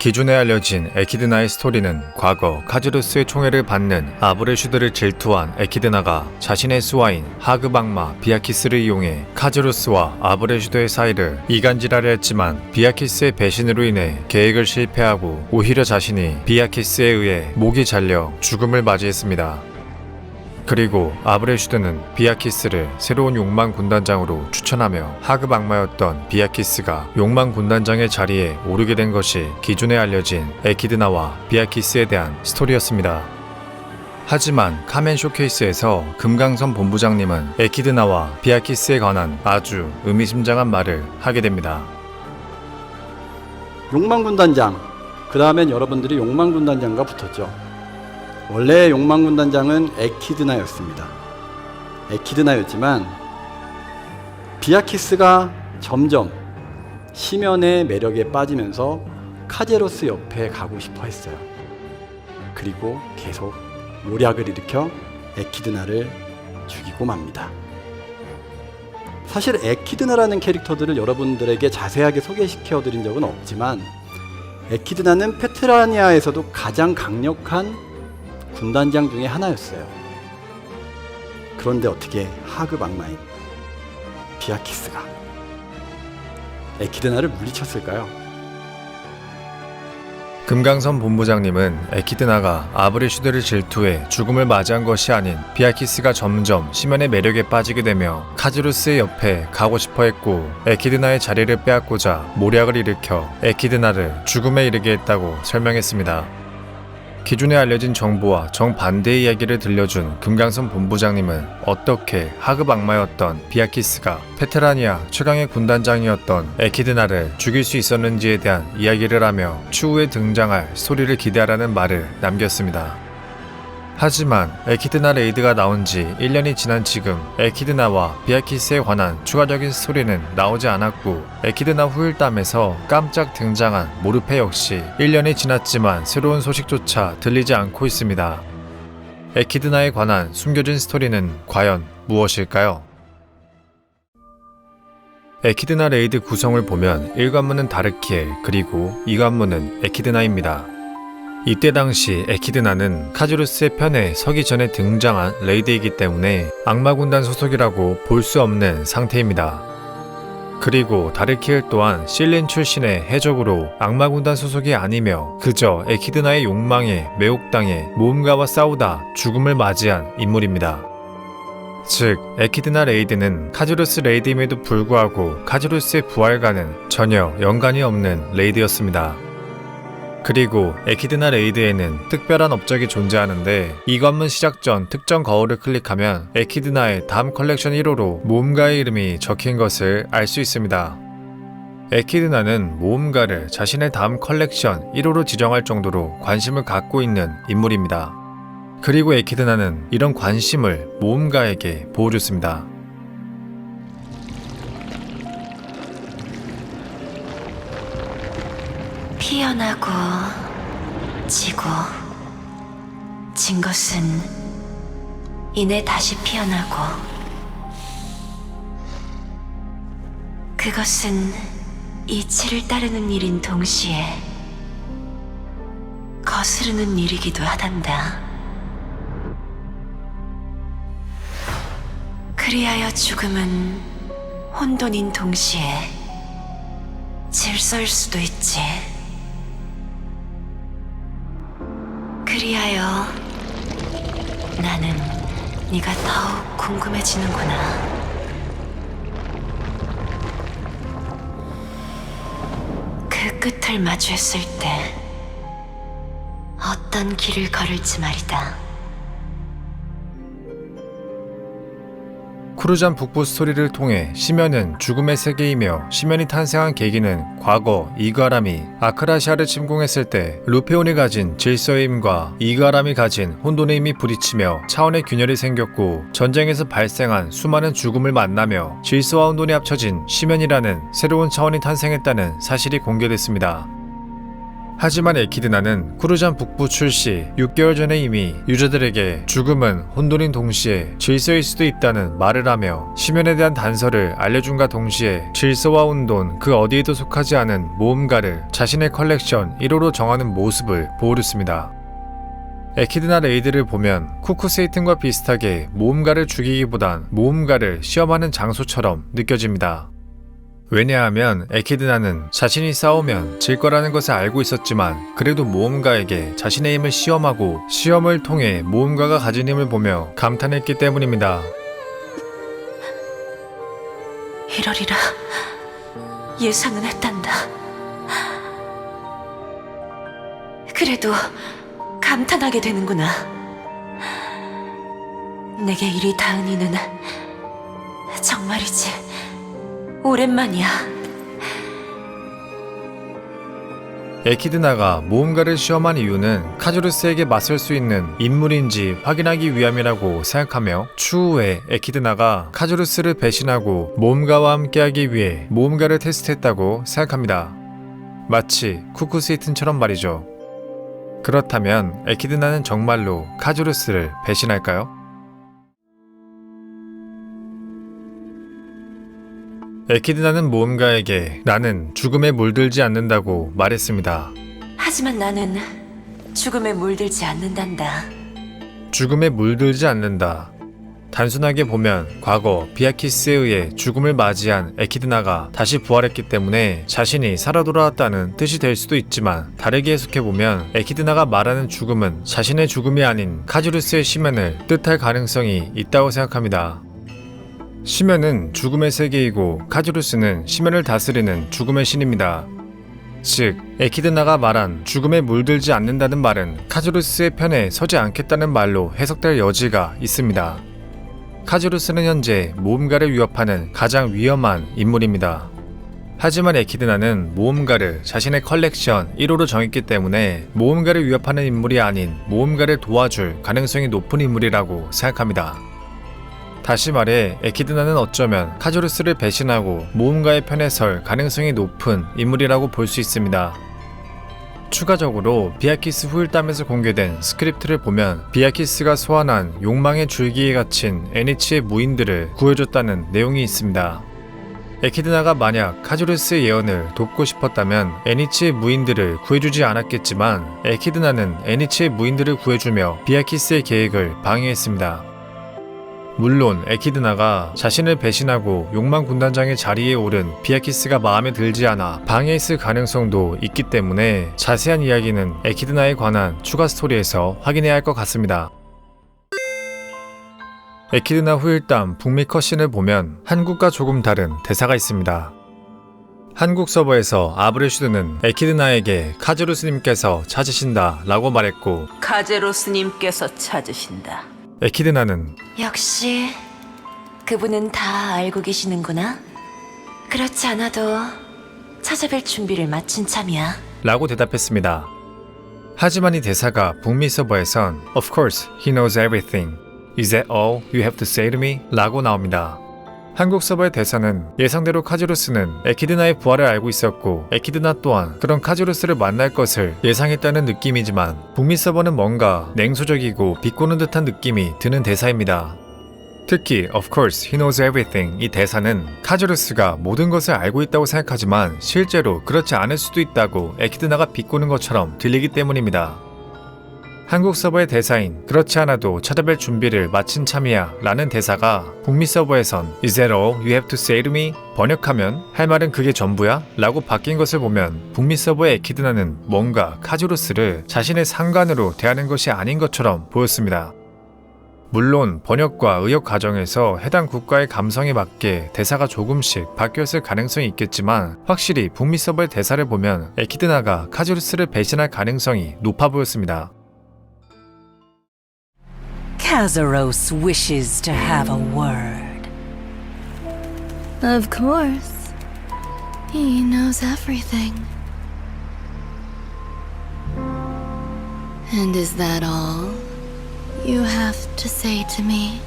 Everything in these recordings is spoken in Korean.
기존에 알려진 에키드나의 스토리는 과거 카즈루스의 총애를 받는 아브레슈드를 질투한 에키드나가 자신의 수하인 하그박마 비아키스를 이용해 카즈루스와 아브레슈드의 사이를 이간질하려 했지만 비아키스의 배신으로 인해 계획을 실패하고 오히려 자신이 비아키스에 의해 목이 잘려 죽음을 맞이했습니다. 그리고 아브레슈드는 비아키스를 새로운 욕망 군단장으로 추천하며 하급 악마였던 비아키스가 욕망 군단장의 자리에 오르게 된 것이 기존에 알려진 에키드나와 비아키스에 대한 스토리였습니다. 하지만 카멘 쇼케이스에서 금강선 본부장님은 에키드나와 비아키스에 관한 아주 의미심장한 말을 하게 됩니다. 욕망군단장. 그 다음엔 여러분들이 욕망군단장과 붙었죠. 원래 욕망군단장은 에키드나였습니다. 에키드나였지만 비아키스가 점점 시면의 매력에 빠지면서 카제로스 옆에 가고 싶어 했어요. 그리고 계속 모략을 일으켜 에키드나를 죽이고 맙니다. 사실 에키드나라는 캐릭터들을 여러분들에게 자세하게 소개시켜 드린 적은 없지만 에키드나는 페트라니아에서도 가장 강력한 군단장 중에 하나였어요. 그런데 어떻게 하급 악마인 비아키스가 에키드나를 물리쳤을까요? 금강선 본부장님은 에키드나가 아브레슈드를 질투해 죽음을 맞이한 것이 아닌 비아키스가 점점 시면의 매력에 빠지게 되며 카즈루스의 옆에 가고 싶어 했고 에키드나의 자리를 빼앗고자 모략을 일으켜 에키드나를 죽음에 이르게 했다고 설명했습니다. 기존에 알려진 정보와 정반대의 이야기를 들려준 금강선 본부장님은 어떻게 하급 악마였던 비아키스가 페테라니아 최강의 군단장이었던 에키드나를 죽일 수 있었는지에 대한 이야기를 하며 추후에 등장할 스토리를 기대하라는 말을 남겼습니다. 하지만 에키드나 레이드가 나온 지 1년이 지난 지금 에키드나와 비아키스에 관한 추가적인 스토리는 나오지 않았고 에키드나 후일담에서 깜짝 등장한 모르페 역시 1년이 지났지만 새로운 소식조차 들리지 않고 있습니다. 에키드나에 관한 숨겨진 스토리는 과연 무엇일까요? 에키드나 레이드 구성을 보면 1관문은 다르키엘 그리고 2관문은 에키드나입니다. 이때 당시 에키드나는 카즈루스의 편에 서기 전에 등장한 레이드이기 때문에 악마군단 소속이라고 볼 수 없는 상태입니다. 그리고 다르키엘 또한 실린 출신의 해적으로 악마군단 소속이 아니며 그저 에키드나의 욕망에 매혹당해 모험가와 싸우다 죽음을 맞이한 인물입니다. 즉, 에키드나 레이드는 카즈루스 레이드임에도 불구하고 카즈루스의 부활과는 전혀 연관이 없는 레이드였습니다. 그리고 에키드나 레이드에는 특별한 업적이 존재하는데 이 관문 시작 전 특정 거울을 클릭하면 에키드나의 다음 컬렉션 1호로 모험가의 이름이 적힌 것을 알 수 있습니다. 에키드나는 모험가를 자신의 다음 컬렉션 1호로 지정할 정도로 관심을 갖고 있는 인물입니다. 그리고 에키드나는 이런 관심을 모험가에게 보여줬습니다. 피어나고 지고 진 것은 이내 다시 피어나고 그것은 이치를 따르는 일인 동시에 거스르는 일이기도 하단다. 그리하여 죽음은 혼돈인 동시에 질서일 수도 있지. 그리하여 나는 네가 더욱 궁금해지는구나. 그 끝을 마주했을 때 어떤 길을 걸을지 말이다. 크루잔 북부 스토리를 통해 시면은 죽음의 세계이며 시면이 탄생한 계기는 과거 이가람이 아크라시아를 침공했을 때 루페온이 가진 질서의 힘과 이가람이 가진 혼돈의 힘이 부딪히며 차원의 균열이 생겼고 전쟁에서 발생한 수많은 죽음을 만나며 질서와 혼돈이 합쳐진 시면이라는 새로운 차원이 탄생했다는 사실이 공개됐습니다. 하지만 에키드나는 쿠르잔 북부 출시 6개월 전에 이미 유저들에게 죽음은 혼돈인 동시에 질서일 수도 있다는 말을 하며 심연에 대한 단서를 알려준과 동시에 질서와 혼돈 그 어디에도 속하지 않은 모험가를 자신의 컬렉션 1호로 정하는 모습을 보여줬습니다. 에키드나 레이드를 보면 쿠쿠세이튼과 비슷하게 모험가를 죽이기보단 모험가를 시험하는 장소처럼 느껴집니다. 왜냐하면 에키드나는 자신이 싸우면 질 거라는 것을 알고 있었지만 그래도 모험가에게 자신의 힘을 시험하고 시험을 통해 모험가가 가진 힘을 보며 감탄했기 때문입니다. 이러리라 예상은 했단다. 그래도 감탄하게 되는구나. 내게 이리 닿은 이는 정말이지 오랜만이야. 에키드나가 모험가를 시험한 이유는 카주루스에게 맞설 수 있는 인물인지 확인하기 위함이라고 생각하며 추후에 에키드나가 카주루스를 배신하고 모험가와 함께하기 위해 모험가를 테스트했다고 생각합니다. 마치 쿠쿠세이튼처럼 말이죠. 그렇다면 에키드나는 정말로 카주루스를 배신할까요? 에키드나는 모험가에게 나는 죽음에 물들지 않는다고 말했습니다. 하지만 나는 죽음에 물들지 않는단다. 죽음에 물들지 않는다. 단순하게 보면 과거 비아키스에 의해 죽음을 맞이한 에키드나가 다시 부활했기 때문에 자신이 살아 돌아왔다는 뜻이 될 수도 있지만 다르게 해석해보면 에키드나가 말하는 죽음은 자신의 죽음이 아닌 카주루스의 심연을 뜻할 가능성이 있다고 생각합니다. 심연은 죽음의 세계이고 카주루스는 심연을 다스리는 죽음의 신입니다. 즉, 에키드나가 말한 죽음에 물들지 않는다는 말은 카주루스의 편에 서지 않겠다는 말로 해석될 여지가 있습니다. 카주루스는 현재 모험가를 위협하는 가장 위험한 인물입니다. 하지만 에키드나는 모험가를 자신의 컬렉션 1호로 정했기 때문에 모험가를 위협하는 인물이 아닌 모험가를 도와줄 가능성이 높은 인물이라고 생각합니다. 다시 말해 에키드나는 어쩌면 카주루스를 배신하고 모험가의 편에 설 가능성이 높은 인물이라고 볼 수 있습니다. 추가적으로 비아키스 후일담에서 공개된 스크립트를 보면 비아키스가 소환한 욕망의 줄기에 갇힌 애니치의 무인들을 구해줬다는 내용이 있습니다. 에키드나가 만약 카주루스의 예언을 돕고 싶었다면 애니치의 무인들을 구해주지 않았겠지만 에키드나는 애니치의 무인들을 구해주며 비아키스의 계획을 방해했습니다. 물론 에키드나가 자신을 배신하고 욕망 군단장의 자리에 오른 비아키스가 마음에 들지 않아 방해했을 가능성도 있기 때문에 자세한 이야기는 에키드나에 관한 추가 스토리에서 확인해야 할 것 같습니다. 에키드나 후일담 북미 컷신을 보면 한국과 조금 다른 대사가 있습니다. 한국 서버에서 아브레슈드는 에키드나에게 카즈루스님께서 찾으신다 라고 말했고 카제로스님께서 찾으신다. 에키드나는 역시 그분은 다 알고 계시는구나. 그렇지 않아도 찾아뵐 준비를 마친 참이야. 라고 대답했습니다. 하지만 이 대사가 북미 서버에선 Of course, he knows everything. Is that all you have to say to me? 라고 나옵니다. 한국 서버의 대사는 예상대로 카즈루스는 에키드나의 부활을 알고 있었고 에키드나 또한 그런 카즈루스를 만날 것을 예상했다는 느낌이지만 북미 서버는 뭔가 냉소적이고 비꼬는 듯한 느낌이 드는 대사입니다. 특히 of course he knows everything 이 대사는 카즈루스가 모든 것을 알고 있다고 생각하지만 실제로 그렇지 않을 수도 있다고 에키드나가 비꼬는 것처럼 들리기 때문입니다. 한국 서버의 대사인 그렇지 않아도 찾아뵐 준비를 마친 참이야 라는 대사가 북미 서버에선 Is that all you have to say to me? 번역하면 할 말은 그게 전부야? 라고 바뀐 것을 보면 북미 서버의 에키드나는 뭔가 카즈루스를 자신의 상관으로 대하는 것이 아닌 것처럼 보였습니다. 물론 번역과 의역 과정에서 해당 국가의 감성에 맞게 대사가 조금씩 바뀌었을 가능성이 있겠지만 확실히 북미 서버의 대사를 보면 에키드나가 카즈루스를 배신할 가능성이 높아 보였습니다. Kazaros wishes to have a word. Of course. He knows everything. And is that all you have to say to me?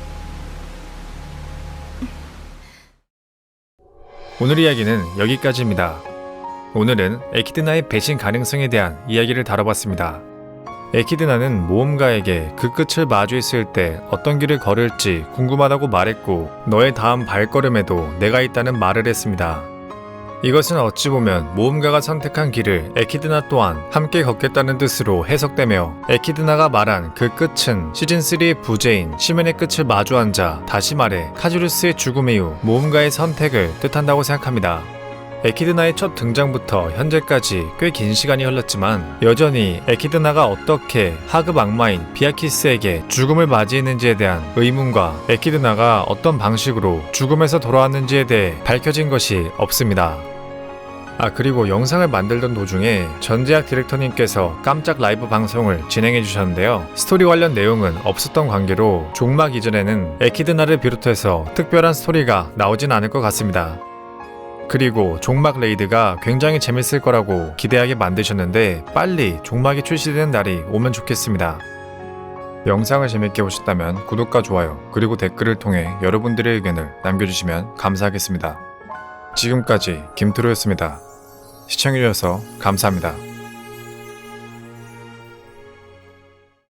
오늘 이야기는 여기까지입니다. 오늘은 에키드나의 배신 가능성에 대한 이야기를 다뤄봤습니다. 에키드나는 모험가에게 그 끝을 마주했을 때 어떤 길을 걸을지 궁금하다고 말했고 너의 다음 발걸음에도 내가 있다는 말을 했습니다. 이것은 어찌 보면 모험가가 선택한 길을 에키드나 또한 함께 걷겠다는 뜻으로 해석되며 에키드나가 말한 그 끝은 시즌3의 부재인 시멘의 끝을 마주 앉아 다시 말해 카주루스의 죽음 이후 모험가의 선택을 뜻한다고 생각합니다. 에키드나의 첫 등장부터 현재까지 꽤 긴 시간이 흘렀지만 여전히 에키드나가 어떻게 하급 악마인 비아키스에게 죽음을 맞이했는지에 대한 의문과 에키드나가 어떤 방식으로 죽음에서 돌아왔는지에 대해 밝혀진 것이 없습니다. 아 그리고 영상을 만들던 도중에 전제약 디렉터님께서 깜짝 라이브 방송을 진행해 주셨는데요. 스토리 관련 내용은 없었던 관계로 종막 이전에는 에키드나를 비롯해서 특별한 스토리가 나오진 않을 것 같습니다. 그리고 종막 레이드가 굉장히 재밌을 거라고 기대하게 만드셨는데 빨리 종막이 출시되는 날이 오면 좋겠습니다. 영상을 재밌게 보셨다면 구독과 좋아요 그리고 댓글을 통해 여러분들의 의견을 남겨주시면 감사하겠습니다. 지금까지 김트로였습니다. 시청해주셔서 감사합니다.